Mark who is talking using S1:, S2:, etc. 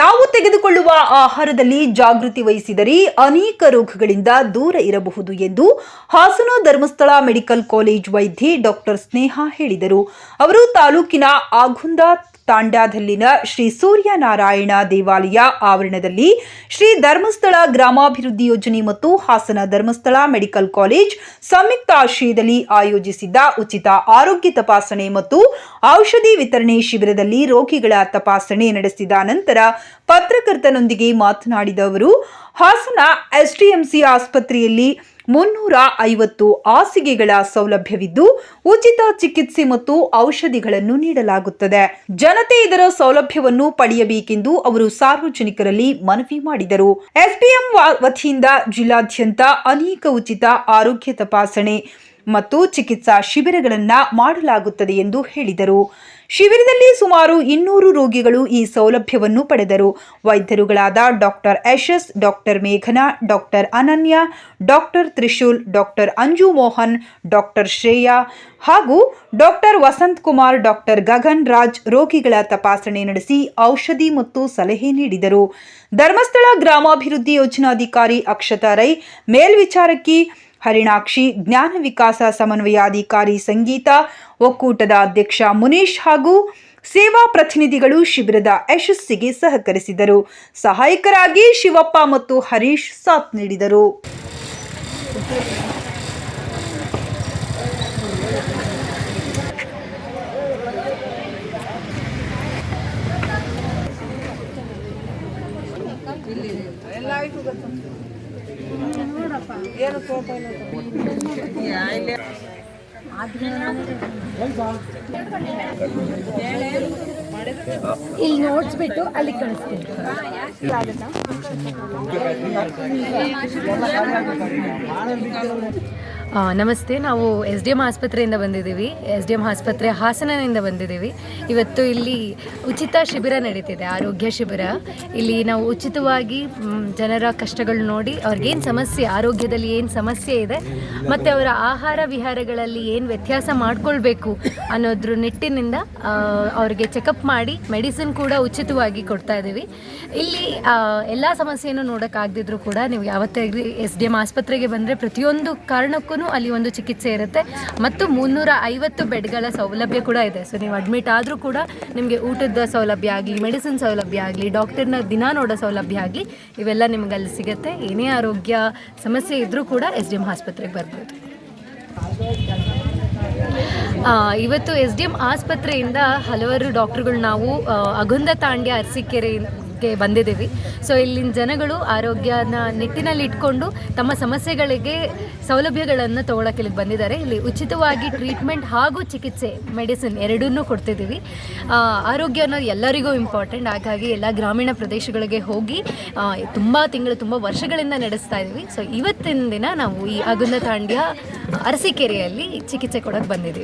S1: ನಾವು ತೆಗೆದುಕೊಳ್ಳುವ ಆಹಾರದಲ್ಲಿ ಜಾಗೃತಿ ವಹಿಸಿದರೆ ಅನೇಕ ರೋಗಗಳಿಂದ ದೂರ ಇರಬಹುದು ಎಂದು ಹಾಸನ ಧರ್ಮಸ್ಥಳ ಮೆಡಿಕಲ್ ಕಾಲೇಜ್ ವೈದ್ಯೆ ಡಾಕ್ಟರ್ ಸ್ನೇಹ ಹೇಳಿದರು. ಅವರು ತಾಲೂಕಿನ ಆಗುಂದ ತಾಂಡ್ಯದಲ್ಲಿನ ಶ್ರೀ ಸೂರ್ಯನಾರಾಯಣ ದೇವಾಲಯ ಆವರಣದಲ್ಲಿ ಶ್ರೀ ಧರ್ಮಸ್ಥಳ ಗ್ರಾಮಾಭಿವೃದ್ಧಿ ಯೋಜನೆ ಮತ್ತು ಹಾಸನ ಧರ್ಮಸ್ಥಳ ಮೆಡಿಕಲ್ ಕಾಲೇಜ್ ಸಂಯುಕ್ತ ಆಶ್ರಯದಲ್ಲಿ ಆಯೋಜಿಸಿದ್ದ ಉಚಿತ ಆರೋಗ್ಯ ತಪಾಸಣೆ ಮತ್ತು ಔಷಧಿ ವಿತರಣೆ ಶಿಬಿರದಲ್ಲಿ ರೋಗಿಗಳ ತಪಾಸಣೆ ನಡೆಸಿದ ನಂತರ ಪತ್ರಕರ್ತನೊಂದಿಗೆ ಮಾತನಾಡಿದ ಅವರು, ಹಾಸನ ಎಸ್ಡಿಎಂಸಿ ಆಸ್ಪತ್ರೆಯಲ್ಲಿ ಮುನ್ನೂರ ಐವತ್ತು ಹಾಸಿಗೆಗಳ ಸೌಲಭ್ಯವಿದ್ದು ಉಚಿತ ಚಿಕಿತ್ಸೆ ಮತ್ತು ಔಷಧಿಗಳನ್ನು ನೀಡಲಾಗುತ್ತದೆ. ಜನತೆ ಇದರ ಸೌಲಭ್ಯವನ್ನು ಪಡೆಯಬೇಕೆಂದು ಅವರು ಸಾರ್ವಜನಿಕರಲ್ಲಿ ಮನವಿ ಮಾಡಿದರು. ಎಸ್ಬಿಎಂ ವತಿಯಿಂದ ಜಿಲ್ಲಾದ್ಯಂತ ಅನೇಕ ಉಚಿತ ಆರೋಗ್ಯ ತಪಾಸಣೆ ಮತ್ತು ಚಿಕಿತ್ಸಾ ಶಿಬಿರಗಳನ್ನು ಮಾಡಲಾಗುತ್ತದೆ ಎಂದು ಹೇಳಿದರು. ಶಿಬಿರದಲ್ಲಿ ಸುಮಾರು ಇನ್ನೂರು ರೋಗಿಗಳು ಈ ಸೌಲಭ್ಯವನ್ನು ಪಡೆದರು. ವೈದ್ಯರುಗಳಾದ ಡಾಕ್ಟರ್ ಯಶಸ್, ಡಾಕ್ಟರ್ ಮೇಘನಾ, doctor Ananya, doctor Trishul, doctor Anju Mohan, doctor Shreya ಹಾಗೂ ಡಾಕ್ಟರ್ ವಸಂತ್ ಕುಮಾರ್, ಡಾಕ್ಟರ್ ಗಗನ್ ರಾಜ್ ರೋಗಿಗಳ ತಪಾಸಣೆ ನಡೆಸಿ ಔಷಧಿ ಮತ್ತು ಸಲಹೆ ನೀಡಿದರು. ಧರ್ಮಸ್ಥಳ ಗ್ರಾಮಾಭಿವೃದ್ಧಿ ಯೋಜನಾಧಿಕಾರಿ ಅಕ್ಷತಾ ರೈ ಮೇಲ್ವಿಚಾರಕಿ ಹರಿಣಾಕ್ಷಿ, ಜ್ಞಾನ ವಿಕಾಸ ಸಮನ್ವಯಾಧಿಕಾರಿ ಸಂಗೀತ, ಒಕ್ಕೂಟದ ಅಧ್ಯಕ್ಷ ಮುನೀಶ್ ಹಾಗೂ ಸೇವಾ ಪ್ರತಿನಿಧಿಗಳು ಶಿಬಿರದ ಯಶಸ್ಸಿಗೆ ಸಹಕರಿಸಿದರು. ಸಹಾಯಕರಾಗಿ ಶಿವಪ್ಪ ಮತ್ತು ಹರೀಶ್ ಸಾಥ್ ನೀಡಿದರು.
S2: ಇಲ್ಲಿ ನೋಡ್ಸ್ಬಿಟ್ಟು ಅಲ್ಲಿ ಕಳಿಸ್ತೀನಿ. ನಮಸ್ತೆ, ನಾವು ಎಸ್ ಡಿ ಎಂ ಆಸ್ಪತ್ರೆಯಿಂದ ಬಂದಿದ್ದೀವಿ. ಎಸ್ ಡಿ ಎಂ ಆಸ್ಪತ್ರೆ ಹಾಸನದಿಂದ ಬಂದಿದ್ದೀವಿ. ಇವತ್ತು ಇಲ್ಲಿ ಉಚಿತ ಶಿಬಿರ ನಡೀತಿದೆ, ಆರೋಗ್ಯ ಶಿಬಿರ. ಇಲ್ಲಿ ನಾವು ಉಚಿತವಾಗಿ ಜನರ ಕಷ್ಟಗಳು ನೋಡಿ, ಅವ್ರಿಗೇನು ಸಮಸ್ಯೆ, ಆರೋಗ್ಯದಲ್ಲಿ ಏನು ಸಮಸ್ಯೆ ಇದೆ, ಮತ್ತು ಅವರ ಆಹಾರ ವಿಹಾರಗಳಲ್ಲಿ ಏನು ವ್ಯತ್ಯಾಸ ಮಾಡಿಕೊಳ್ಬೇಕು ಅನ್ನೋದ್ರ ನಿಟ್ಟಿನಿಂದ ಅವ್ರಿಗೆ ಚೆಕಪ್ ಮಾಡಿ ಮೆಡಿಸಿನ್ ಕೂಡ ಉಚಿತವಾಗಿ ಕೊಡ್ತಾ ಇದ್ದೀವಿ. ಇಲ್ಲಿ ಎಲ್ಲ ಸಮಸ್ಯೆಯನ್ನು ನೋಡೋಕ್ಕಾಗದಿದ್ರು ಕೂಡ ನೀವು ಯಾವತ್ತೇ ಎಸ್ ಡಿ ಎಂ ಆಸ್ಪತ್ರೆಗೆ ಬಂದರೆ ಪ್ರತಿಯೊಂದು ಕಾರಣಕ್ಕೂ ಅಲ್ಲಿ ಒಂದು ಚಿಕಿತ್ಸೆ ಇರುತ್ತೆ. ಮತ್ತು ಮುನ್ನೂರ ಐವತ್ತು ಬೆಡ್ಗಳ ಸೌಲಭ್ಯ ಕೂಡ ಇದೆ. ಸೊ ನೀವು ಅಡ್ಮಿಟ್ ಆದರೂ ಕೂಡ ನಿಮಗೆ ಊಟದ ಸೌಲಭ್ಯ ಆಗಲಿ ಮೆಡಿಸಿನ್ ಸೌಲಭ್ಯ ಆಗಲಿ ಡಾಕ್ಟರ್ನ ದಿನ ನೋಡೋ ಸೌಲಭ್ಯ ಆಗಲಿ, ಇವೆಲ್ಲ ನಿಮ್ಗೆ ಅಲ್ಲಿ ಸಿಗುತ್ತೆ. ಏನೇ ಆರೋಗ್ಯ ಸಮಸ್ಯೆ ಇದ್ದರೂ ಕೂಡ ಎಸ್ ಡಿ ಎಂ ಆಸ್ಪತ್ರೆಗೆ ಬರ್ಬೋದು. ಇವತ್ತು ಎಸ್ ಡಿ ಎಂ ಆಸ್ಪತ್ರೆಯಿಂದ ಹಲವಾರು ಡಾಕ್ಟ್ರುಗಳು ನಾವು ಅಗುಂದ ತಾಂಡ್ಯ ಬಂದಿದ್ದೀವಿ. ಸೊ ಇಲ್ಲಿನ ಜನಗಳು ಆರೋಗ್ಯನ ನಿಟ್ಟಿನಲ್ಲಿ ಇಟ್ಕೊಂಡು ತಮ್ಮ ಸಮಸ್ಯೆಗಳಿಗೆ ಸೌಲಭ್ಯಗಳನ್ನು ತೊಗೊಳಕ್ಕೆ ಇಲ್ಲಿಗೆ ಬಂದಿದ್ದಾರೆ. ಇಲ್ಲಿ ಉಚಿತವಾಗಿ ಟ್ರೀಟ್ಮೆಂಟ್ ಹಾಗೂ ಚಿಕಿತ್ಸೆ ಮೆಡಿಸಿನ್ ಎರಡನ್ನೂ ಕೊಡ್ತಿದ್ದೀವಿ. ಆರೋಗ್ಯ ಅನ್ನೋದು ಎಲ್ಲರಿಗೂ ಇಂಪಾರ್ಟೆಂಟ್. ಹಾಗಾಗಿ ಎಲ್ಲ ಗ್ರಾಮೀಣ ಪ್ರದೇಶಗಳಿಗೆ ಹೋಗಿ ತುಂಬ ತಿಂಗಳು, ತುಂಬ ವರ್ಷಗಳಿಂದ ನಡೆಸ್ತಾ ಇದ್ದೀವಿ ಸೊ ಇವತ್ತಿನ ದಿನ ನಾವು ಈ ಅಗುಂದ ತಾಂಡ್ಯ ಅರಸಿಕೆರೆಯಲ್ಲಿ ಚಿಕಿತ್ಸೆ ಕೊಡೋಕ್ಕೆ ಬಂದಿದ್ದೀವಿ.